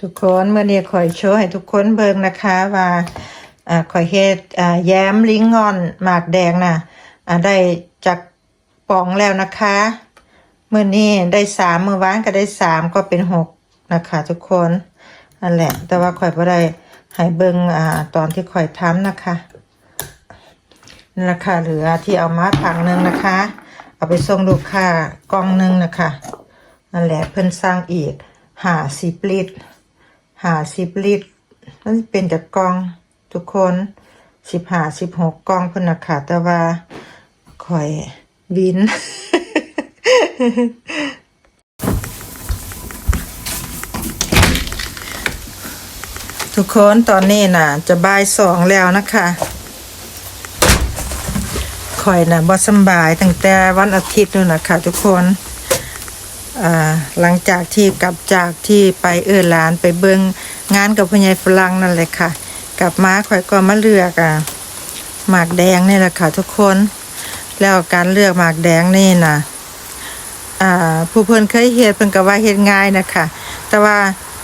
ทุกคนเมื่อนี้ข่อยโชว์ให้ทุกคนเบิ่งนะคะว่าอ่าข่อยเฮ็ดอ่าแย้มลิงงอนหมากแดงน่ะอ่าได้จากปองแล้วนะคะเมื่อนี้ได้สามเมื่อวานก็ได้สามก็เป็นหกนะคะ ทุกคนนั่นแหละ แต่ว่าข่อยบ่ได้ให้เบิ่งอ่าตอนที่ข่อยทำนะคะนั่นแหละค่ะเหลือที่เอามาถังหนึ่งนะคะ เอาไปส่งลูกค้ากล่องหนึ่งนะคะนั่นแหละเพิ่นสร้างอีกหาสิบลิตร หาสิบลิตรมันเป็นจากกองทุกคนสิบหาสิบหกกองพิ่นนะคะแต่ว่าข่อยวินทุกคนตอนนี้น่ะ จะบ่ายสองแล้วนะคะข่อยน่ะบ่สบายตั้งแต่วันอาทิตย์นู่นนะคะทุกคน หลังจากที่กลับจากที่ไปเอื้อหลานไปเบิงงานกับพ่อใหญ่ฝรั่งนั่นแหละค่ะ กลับมาข่อยก็มาเลือกอะหมากแดงนี่แหละค่ะทุกคน แล้วการเลือกหมากแดงนี่นะอ่าผู้เพิ่นเคยเฮ็ดเพิ่นก็ว่าเฮ็ดง่ายนะคะแต่ว่า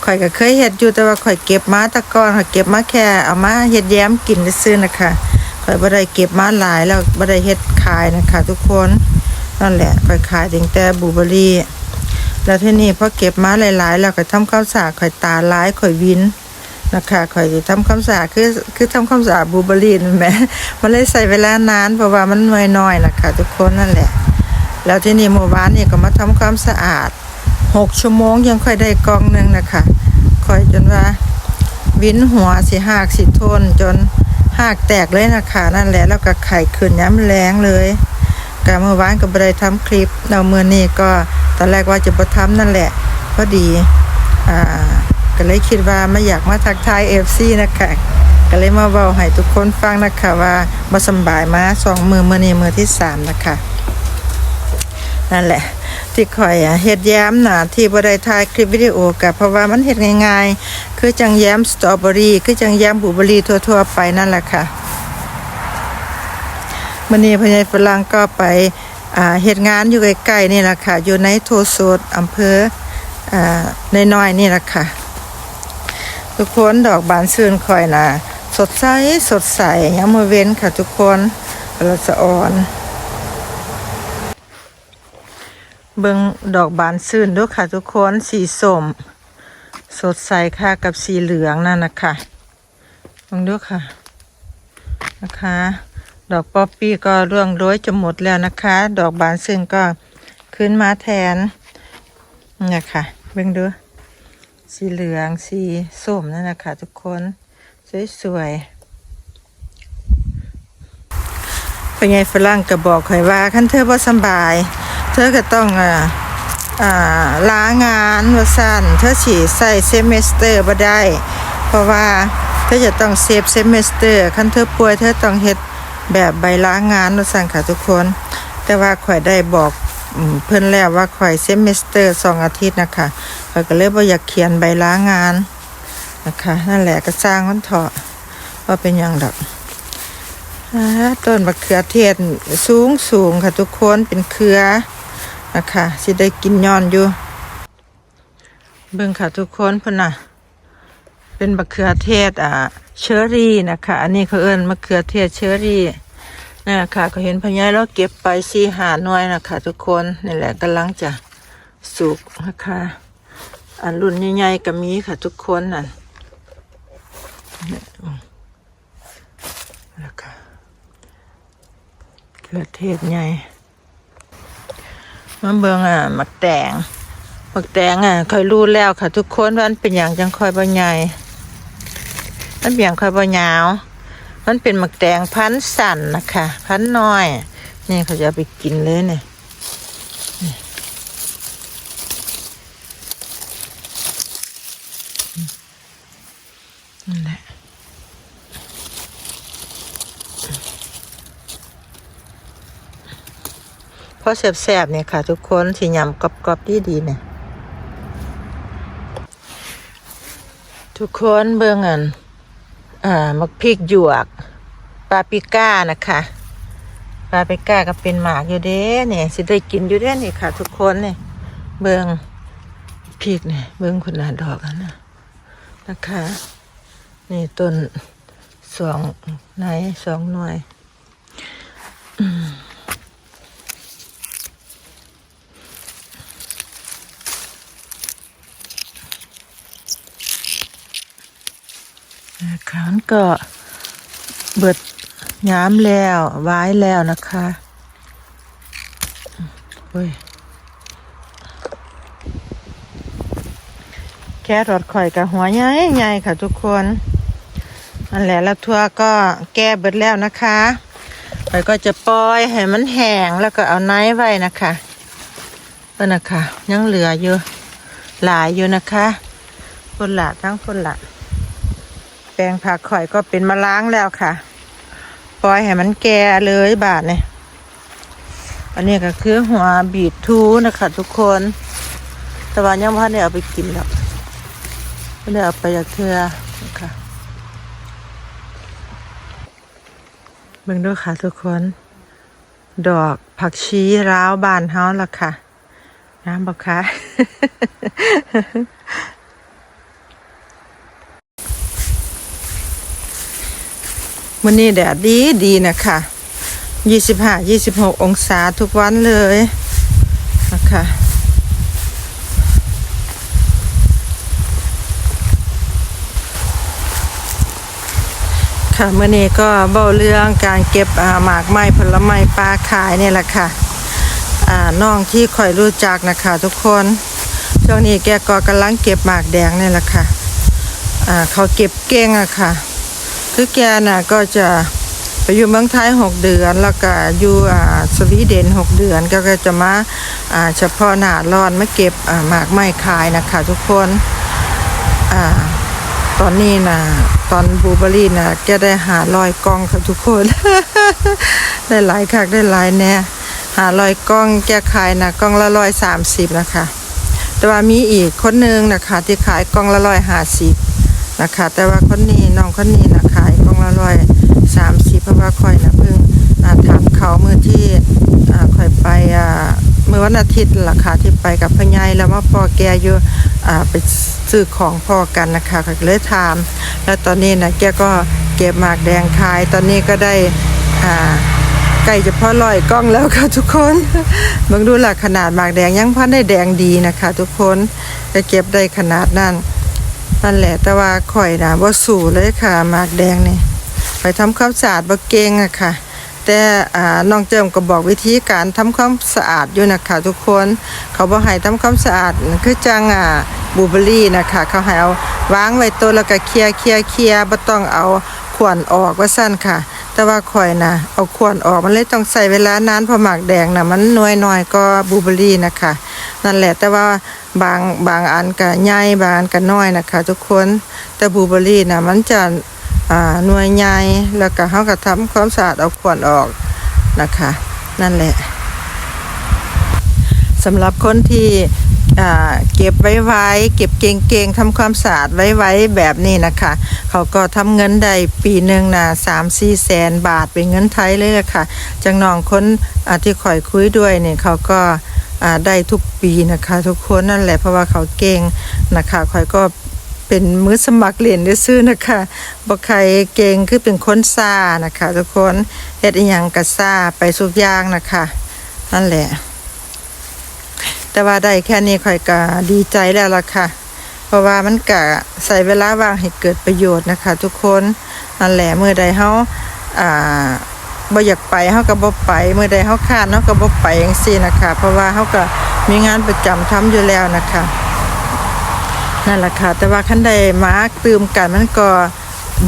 ข่อยก็เคยเฮ็ดอยู่แต่ว่าข่อยเก็บมาตะกอนข่อยเก็บมาแค่เอามาเฮ็ดแย้มกินซื่อนะคะข่อยบ่ได้เก็บมาหลายแล้วบ่ได้เฮ็ดขายนะคะ ทุกคนนั่นแหละข่อยขายถึงแต่บูเบอร์รี่ แล้วที่นี่พอเก็บมาหลายๆ แล้วก็ทำข้าวสาข่อยตาร้ายข่อยวินนะคะข่อยทำข้าวสาคือคือทำข้าวสาบลูเบอรี่นั่นแหมมันเลยใส่เวลานานเพราะว่ามันน้อยๆนะคะทุกคนนั่นแหละ แล้วที่นี่เมื่อวานนี่ก็มาทำความสะอาดหกชั่วโมงยังค่อยได้กองหนึ่งนะคะค่อยจนว่าวินหัวสิหากสิทนจนหากแตกเลยนะคะนั่นแหละแล้วก็ไข่ขึ้นย้ำแรงเลย กเมื่อวานก็บ่ได้ทำคลิปเราเมื่อนี้ก็ตอนแรกว่าจะบ่ทำนั่นแหละพอดีอ่าก็เลยคิดว่าไม่อยากมาทักทาย FC นะคะก็เลยมาเว้าให้ทุกคนฟังนะคะว่าบ่สบายมาสองมือเมื้อนี้มือที่สามนะคะนั่นแหละที่ข่อยเฮ็ดแย้มน่ะที่บ่ได้ถ่ายคลิปวิดีโอกับเพราะว่ามันเฮ็ดง่ายๆ คือจังแย้มสตรอเบอรี่คือจังแย้มบลูเบอรี่ทั่วๆไปนั่นแหละค่ะ มื่อนี้พญายฝรั่งก็ไปเหตุงานอยู่ใกล้ๆนี่แหละค่ะ อยู่ในโทโซดอำเภอในน้อยนี่แหละค่ะ ทุกคนดอกบานซื่นคอยนะสดใสสดใสยังมือเว้นค่ะทุกคนเราจะอ่อน เบิ่งดอกบานซื่นด้วยค่ะทุกคนสีส้มสดใสค่ะกับสีเหลืองนั่นนะคะเบิ่งด้วยค่ะนะคะ ดอกป๊อปปี้ก็ร่วงโรยจะหมดแล้วนะคะ ดอกบานซึ่งก็ขึ้นมาแทนเนี่ยค่ะเบิ่งดู สีเหลืองสีส้มนั่นนะคะทุกคนสวยๆเป็นไงฝรั่งก็บอกข่อยว่าคันเธอบ่สบาย เธอก็ต้องอ่าอ่าลางานว่าสั่นเธอสิใส่เซมิสเตอร์บ่ได้ เพราะว่าเธอจะต้องเซฟเซมิสเตอร์คันเธอป่วยเธอต้องเฮ็ด แบบใบลางานว่าสั่นค่ะทุกคน แต่ว่าข่อยได้บอกเพิ่อนแล้วว่าข่อยเซมิสเตอร์สองอาทิตย์นะคะข่อยก็เลยบ่าอยากเขียนใบลางานนะคะ นั่นแหละก็สร้างมันเถาะว่าเป็นอย่างดอกต้นมะเขือเทศสูงสูงค่ะทุกคนเป็นเครือนะคะสิได้กินย้อนอยู่ เบิ่งค่ะทุกคนพุ่นน่ะ เป็นมะเขือเทศอ่าเชอรี่นะคะ อันนี้เขาเอิ้นมะเขือเทศเชอรี่นี่นค่ะก็เห็นพญายแล้วเก็บไปสี่หาหน่วยนะคะ ทุกคนนี่แหละกำลังจะสุกนะคะ อันรุ่นใหญ่ๆก็มีค่ะ ทุกคนนั่นนี่นะคะเขือเทศใหญ่มาเบิ่งอะมักแตงมักแตงอะค่อยรู้แล้วค่ะ ทุกคนว่ามันเป็นอย่างจังค่อยบ่ใหญ่ มันเบี่ยงค่อยบ่ยาว มันเป็นหมักแตงพันสั่นนะคะ พันน้อย นี่เขาจะไปกินเลยเนี่ยนี่นั่นแหละเพราะแสบๆเนี่ยค่ะ ทุกคนสียำกรอบๆดีๆเนี่ยทุกคนเบิ่งอัน อ่ามักพริกหยวกปาปิก้านะคะปาปิก้าก็เป็นหมากอยู่เด้เนี่ยสิได้กินอยู่เด้นี่ค่ะ ทุกคนเนี่ยเบิ่งพริกเนี่ยเบิ่งคุณนาดอกนนะนะคะ นี่ต้นสองไหนสองหน่วยอืมนะคะมัน ก็เบิดย้ำแล้วไว้แล้วนะคะเฮ้ยแค่รถข่อยกับหัวใหญ่ใหญ่ค่ะทุกคนนั่นแหละแล้วทัวร์ก็แก้เบิดแล้วนะคะข่อยก็จะปล่อยให้มันแห้งแล้วก็เอาไนท์ไว้นะคะเพื่อนนะคะยังเหลืออยู่หลายอยู่นะคะคนละทั้งคนละ แปลงผักข่อยก็เป็นมะล้างแล้วค่ะ ปล่อยให้มันแก่เลยบาทเนี่ยอันนี้ก็คือหัวบีททูนะคะทุกคน แต่ว่ายังพ่ได้เอาไปกินหรอกไม่ได้เอาไปจากเธอนะคะเบิ่งด้วยค่ะทุกคน ดอกผักชีร้าวบานเฮาล่ะค่ะ น้ำบอกค่ะ วันนี้แดดดีดีนะคะยี่สิบห้ายี่สิบหกองศาทุกวันเลยนะคะค่ะเมื่อนี้ก็เบ้าเรื่องการเก็บหมากไม้ผลไม้ปลาขายเนี่ยแหละค่ะน้องที่คอยรู้จักนะคะทุกคนช่วงนี้แกก็กำลังเก็บหมากแดงเนี่ยแหละค่ะเขาเก็บเก่งอะค่ะ คือแกน่ะก็จะไปอยู่เมืองไทยหกเดือน แล้วก็อยู่สวีเดนหกเดือนก็จะมาเฉพาะหน้าร้อนมาเก็บหมากไม้ขายนะคะทุกคนอตอนนี้นะตอนบูเบอรี่นะแกได้หาลอยกล้องค่ะทุกคน ได้หลายคักได้หลายแน่หาลอยกล้องแกขายนะกล้องละร้อยสามสิบนะคะ แต่ว่ามีอีกคนนึงนะคะ ที่ขายกล้องละร้อยห้าสิบนะคะ แต่ว่าคนนี้น้องคนนี้นะ ร้อยสามสิบเพราะว่าคอยนะเพิ่งถามเขาเมื่อที่อ่าคอยไปเมื่อวันอาทิตย์ล่ะค่ะที่ไปกับพญายแล้วว่าพ่อแกอยู่ไปซื้อของพ่อกันนะคะก็เลยถาม แล้วตอนนี้นะแกก็เก็บหมากแดงขาย ตอนนี้ก็ได้อ่าใกล้จะพอลอยกล้องแล้วค่ะทุกคนบิ่งดูล่ะขนาดหมากแดงยังพันได้แดงดีนะคะ ทุกคนก็เก็บได้ขนาดนั้นนั่นแหละแต่ว่าข่อยนะบ่าสู่เลยค่ะหมากแดงนี่ ไปทำความสะอาดบ่เก่งอะค่ะ แต่อ่าน้องเจิมก็บอกวิธีการทำความสะอาดอยู่นะคะทุกคนเขาบ่ให้ทำความสะอาดคือจังอ่าบลูเบอรี่นะคะเขาให้เอาวางไว้ตัวแล้วก็เคลียเคลียเคลียบ่ต้องเอาขวนออกว่าซั่นค่ะ แต่ว่าข่อยนะเอาขวนออกมันเลยต้องใส่เวลานานพราะหมากแดงนะมันน้อยน้อยก็บูเบอรี่นะคะ นั่นแหละแต่ว่าบางบางอันก็ใหญ่บางอันก็น้อยนะคะ ทุกคนแต่บูเบอรี่นะมันจะ หน่วยใหญ่แล้วก็เขาก็ทำความสะอาดเอาขวนออกนะคะ นั่นแหละสำหรับคนที่เก็บไว้ไว้เก็บเก่งๆทำความสะอาดไว้ไว้แบบนี้นะคะ เขาก็ทำเงินได้ปีหนึ่งนะสามสี่แสนบาทเป็นเงินไทยเลยละค่ะจังน้องคนที่ข่อยคุยด้วยเนี่ยเขาก็ได้ทุกปีนะคะ ทุกคนนั่นแหละเพราะว่าเขาเก่งนะคะข่อยก็ เป็นมือสมัครเรียนได้ซื้อนะคะบ่ใครเก่งคือเป็นคนซานะคะ ทุกคนเฮ็ดอีหยังก็ซาไปสุกอย่างนะคะ นั่นแหละ แต่ว่าได้แค่นี้ข่อยก็ดีใจแล้วล่ะค่ะ เพราะว่ามันก็ใส่เวลาว่างให้เกิดประโยชน์นะคะ ทุกคนนั่นแหละเมื่อใดเฮาอ่าบ่อยากไปเฮาก็บ่ไปเมื่อใดเฮาคานเฮาก็บ่ไปจังซี่นะคะ เพราะว่าเฮาก็มีงานประจำทำอยู่แล้วนะคะ นั่นแหละค่ะ แต่ว่าคันใดมาตื่มกันมันก็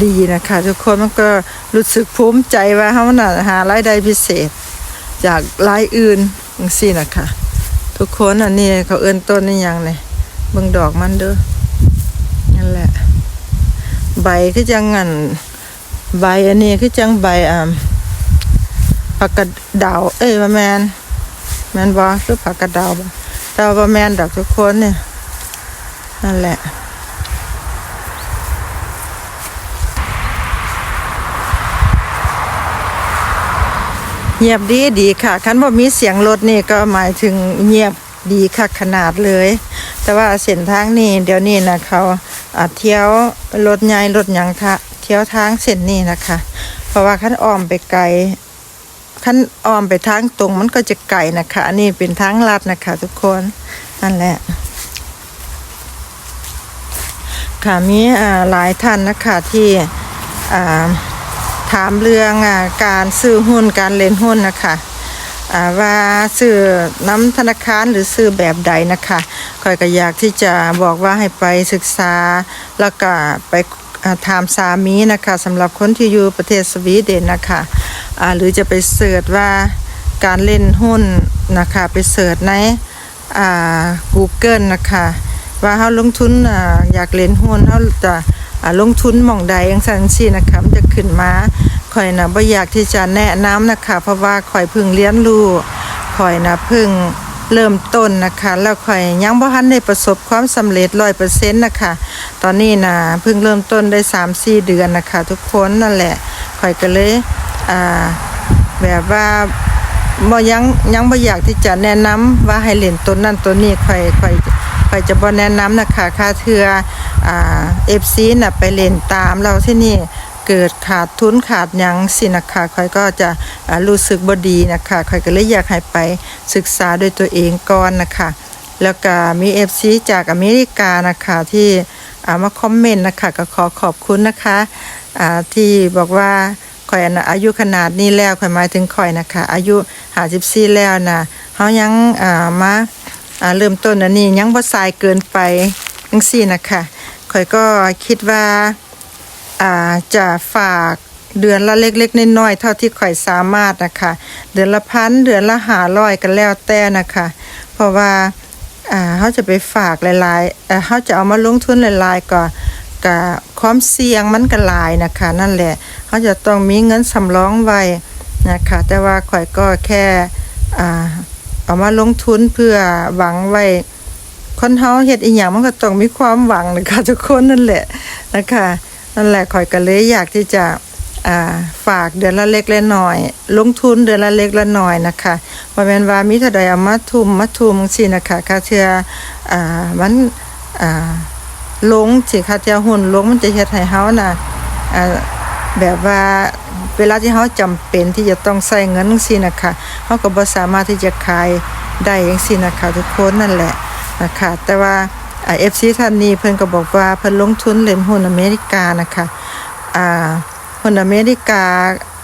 ดีนะคะ ทุกคนมันก็รู้สึกภูมิใจว่าเฮาน่ะหารายได้พิเศษ จากรายอื่นจังซี่นะคะทุกคนอันนี้เขาเอิ้นต้นนี่ยังเนี่ยเบิ่งดอกมันเด้อนั่นแหละ ใบคือจังงันใบอันนี้คือจังใบอ่าผักกระดาว เอ้ยว่าแมนแมนบ่คือผักกระดาวแต่ว่าแมนดอกทุกคนเนี่ย นั่นแหละเงียบดีดีค่ะ คันบ่มีเสียงรถนี่ก็หมายถึงเงียบดีค่ะขนาดเลย แต่ว่าเส้นทางนี้เดี๋ยวนี้นะเขาอ่าเที่ยวรถใหญ่รถยังทะเที่ยวทางเส้นนี้นะคะ เพราะว่าคันอ้อมไปไกลคันอ้อมไปทางตรงมันก็จะไกลนะคะ อันนี้เป็นทางลัดนะคะ ทุกคนนั่นแหละ ค่ะมีหลายท่านนะคะที่ถามเรื่องอการซื้อหุ้นการเล่นหุ้นนะคะว่าซื้อน้ำธนาคารหรือซื้อแบบใดนะคะคอยก็อยากที่จะบอกว่าให้ไปศึกษาแล้วก็ไปถามสามีนะคะสำหรับคนที่อยู่ประเทศสวีเดนนะคะหรือจะไปเสิร์ชว่าการเล่นหุ้นนะคะไปเสิร์ชใน Google นะคะ ว่าเฮาลงทุนอ่าอยากเล่นหุ้นเฮาจะลงทุนหม่องใดจังซันซี่นะคะมันจะขึ้นมาข่อยนะบ่อยากที่จะแนะนำนะคะเพราะว่าข่อยพิ่งเรียนรู้ข่อยนะพิ่งเริ่มต้นนะคะ แล้วข่อยยังบ่ทันได้ประสบความสำเร็จ100%นต์นะคะ ตอนนี้น่ะเพิ่งเริ่มต้นได้3-4เดือนนะคะ ทุกคนนั่นแหละข่อยก็เลยอ่าแบบว่าบ่ยังยังบ่อยากที่จะแนะนำว่าให้เล่นตัวนั้นตัวนี้ค่อยค่อย ค่อยจะบ่แนะนำนะคะค่าเทืออ่า FC น่ะไปเล่นตามเราที่นี่เกิดขาดทุนขาดยังสินะคะค่อยก็จะรู้สึกบดีนะคะค่อยก็เลยอยากให้ไปศึกษาด้วยตัวเองก่อนนะคะ แล้วก็มี FC จากอเมริกานะคะที่ามาคอมเมนต์นะคะก็ขอขอบคุณนะคะที่บอกว่าข่อยอายุขนาดนี้แล้วข่อยหมายถึงข่อยนะคะ อายุ54แล้วนะเฮายังมา อ่าเริ่มต้นอันนี้ยังบ่สายเกินไปจังซี่นะคะข่อยก็คิดว่าอ่าจะฝากเดือนละเล็กๆน้อยๆเท่าที่ข่อยสามารถนะคะ เดือนละพันเดือนละ500กันแล้วแต่นะคะ เพราะว่าอ่าเฮาจะไปฝากหลายๆเอ่อเฮาจะเอามาลงทุนหลายๆก็กับความเสี่ยงมันก็หลายนะคะ นั่นแหละเขาจะต้องมีเงินสำรองไว้นะคะ แต่ว่าข่อยก็แค่อ่า เอามาลงทุนเพื่อหวังไว้คนเฮาเฮ็ดอีหยังมันก็ต้องมีความหวังนะคะทุกคนนั่นแหละนะคะนั่นแหละข่อยก็เลยอยากที่จะฝากเดือนละเล็กละน้อย ลงทุนเดือนละเล็กละน้อยนะคะบ่แม่นว่ามีเท่าใดเอามาทุ่มมาทุ่มจังซี่นะคะค่าเทื่ออ่ามันอ่าลงสิค่ะเจ้าหุ่นลงมันจะเฮ็ดให้เฮาน่ะอ่าแบบว่า เวลาที่เฮาจำเป็นที่จะต้องใช้เงินจังซี่นะคะเฮาก็บ่สามารถที่จะขายได้จังซี่นะคะทุกคนนั่นแหละนะคะแต่ว่าเอ่า FC ท่านนี้เพิ่นก็บอกว่าเพิ่นลงทุนเล่นหุ้นอเมริกานะคะอ่าหุ้นอเมริกา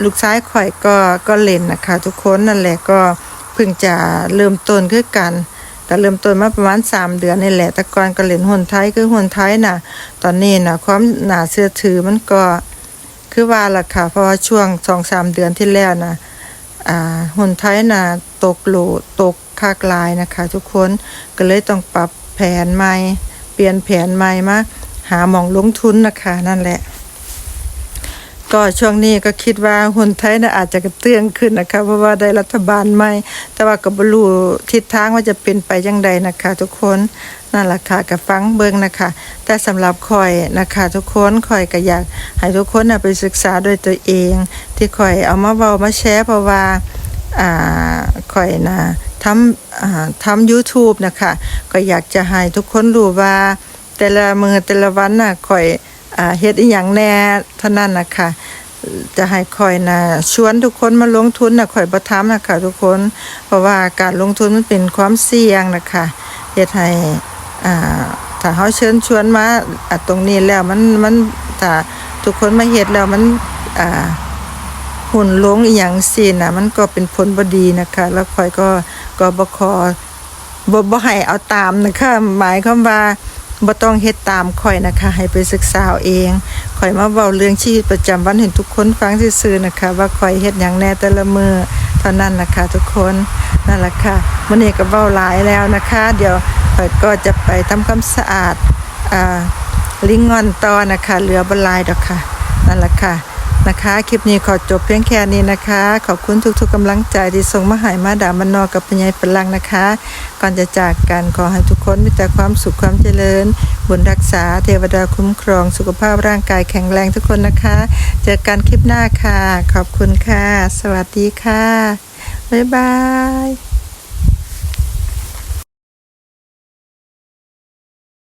ลูกชายข่อยก็ก็เล่นนะคะ ทุกคนนั่นแหละก็เพิ่งจะเริ่มต้นคือกันก็เริ่มต้นมาประมาณ 3 เดือนนี่แหละ แต่ก่อนก็เล่นหุ้นไทยคือหุ้นไทยน่ะ ตอนนี้น่ะความน่าเชื่อถือมันก็ คือว่าล่ะค่ะ เพราะว่าช่วง2-3เดือนที่แล้วน่ะอ่าหุ้นไทยน่ะตกโหลตกคากลายนะคะ ทุกคนก็เลยต้องปรับแผนใหม่ เปลี่ยนแผนใหม่มาหาหมองลงทุนนะคะ นั่นแหละ ก็ช่วงนี้ก็คิดว่าหุ้นไทยน่ะอาจจะกระเตื้องขึ้นนะคะ เพราะว่าได้รัฐบาลใหม่ แต่ว่าก็บรู้ทิศทางว่าจะเป็นไปจังใดนะคะ ทุกคน นั่นแหละค่ะกับฟังเบิงนะคะ แต่สำหรับข่อยนะคะ ทุกคนข่อยก็อยากให้ทุกคนไปศึกษาด้วยตัวเอง ที่ข่อยเอามาเว้ามาแชร์เพราะว่าอ่าข่อยน่ะทำอ่าทำ YouTube นะคะก็อยากจะให้ทุกคนรู้ว่า แต่ละมือแต่ละวันน่ะข่อยอ่าเฮ็ดอีหยังแน่เท่านั้นนะคะจะให้คอยนะชวนทุกคนมาลงทุนนะคอยประทำนะคะทุกคน เพราะว่าการลงทุนมันเป็นความเสี่ยงนะคะเฮ็ดให้ อ่าถ้าเขาเชิญชวนมาอะตรงนี้แล้วมันมันถ้าทุกคนมาเฮ็ดแล้วมันอ่าหุ่นลงอีหยังสิน่ะมันก็เป็นผลบดีนะคะ แล้วคอยก็ก็บ่ขอบบ่ให้เอาตามนะคะหมายความว่าบ่ต้องเฮ็ดตามข่อยนะคะ ให้ไปศึกษาเองข่อยมาเว้าเรื่องชีวิตประจำวันให้ทุกคนฟังซื่อๆนะคะ ว่าข่อยเฮ็ดหยังแน่แต่ละมื้อ ท่านั้นนะคะ ทุกคนนั่นแหละค่ะวันนี้ก็เบ้าหลายแล้วนะคะ เดี๋ยวข่อยก็จะไปทำความสะอาดอลิงงอนต่อนะคะเหลือบลายดอกค่ะนั่นแหละค่ะ นะคะคลิปนี้ขอจบเพียงแค่นี้นะคะ ขอบคุณทุกๆกำลังใจที่ส่งมาให้มาด่ามันนอกกับพญญายฝรั่งนะคะ ก่อนจะจากกันขอให้ทุกคนมีแต่ความสุขความเจริญ บุญรักษาเทวดาคุ้มครอง สุขภาพร่างกายแข็งแรงทุกคนนะคะ เจอกันคลิปหน้าค่ะ ขอบคุณค่ะ สวัสดีค่ะบ๊ายบาย